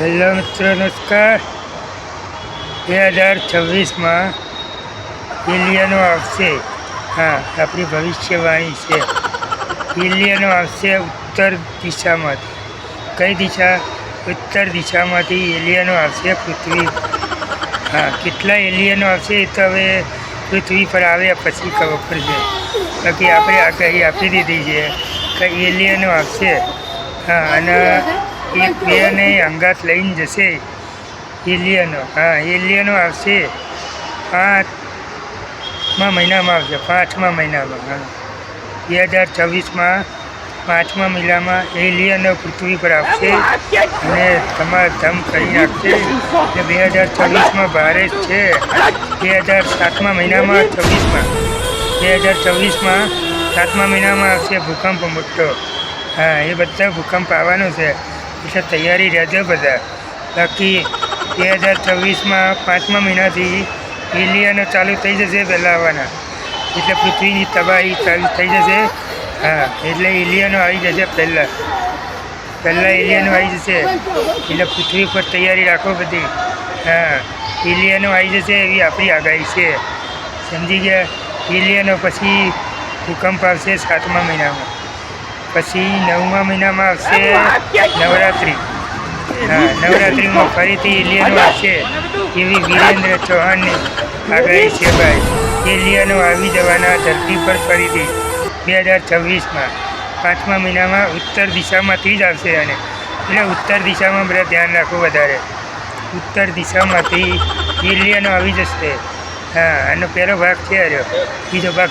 Hello મિત્રો, નમસ્કાર. બે હજાર છવ્વીસમાં એલિયનો આવશે. હા, આપણી ભવિષ્યવાણી છે. એલિયનો આવશે ઉત્તર દિશામાંથી. કઈ દિશા? ઉત્તર દિશામાંથી એલિયનો આવશે પૃથ્વી. હા, કેટલા એલિયનો આવશે એ તો હવે પૃથ્વી પર આવ્યા પછી ખબર પડશે. બાકી આપણે આગાહી આપી દીધી છે કે એલિયનો આવશે. હા, અને એક પ્લેયરને અંગાત લઈને જશે. એલિયનો હા એલિયનો આવશે. પાંચમા મહિનામાં આવશે, પાંચમા મહિનામાં, હા. બે હજાર છવ્વીસમાં પાંચમા મહિનામાં એલિયનો પૃથ્વી પર આવશે અને ધમ કરી નાખશે અને બે હજાર છવ્વીસમાં ભારે છે. બે હજાર સાતમા મહિનામાં છવ્વીસમાં, બે હજાર છવ્વીસમાં સાતમા મહિનામાં આવશે ભૂકંપ મોટો. હા, એ બધા ભૂકંપ આવવાનો છે. એટલે તૈયારી રહેજો બધા. બાકી બે હજાર છવ્વીસમાં પાંચમા મહિનાથી એલિયનો ચાલુ થઈ જશે પહેલાં આવવાના. એટલે પૃથ્વીની તબાહી ચાલુ થઈ જશે. હા, એટલે એલિયનો આવી જશે પહેલાં. પહેલાં એલિયનો આવી જશે. એટલે પૃથ્વી પર તૈયારી રાખો બધી. હા એલિયનો આવી જશે એવી આપણી આગાહી છે. સમજી ગયા? એલિયનો પછી ભૂકંપ આવશે સાતમા મહિનામાં. પછી નવમા મહિનામાં આવશે નવરાત્રિ. હા નવરાત્રિમાં ફરીથી એલિયનો આવશે. એવી વિરેન્દ્ર ચૌહાણની આગાહી છે ભાઈ. એલિયનો આવી જવાના ધરતી પર ફરીથી બે હજાર છવ્વીસમાં. પાંચમા મહિનામાં ઉત્તર દિશામાંથી જ આવશે અને એટલે ઉત્તર દિશામાં બધા ધ્યાન રાખવું વધારે. ઉત્તર દિશામાંથી એલિયનો આવી જશે. હા આનો પહેલો ભાગ છે બીજો ભાગ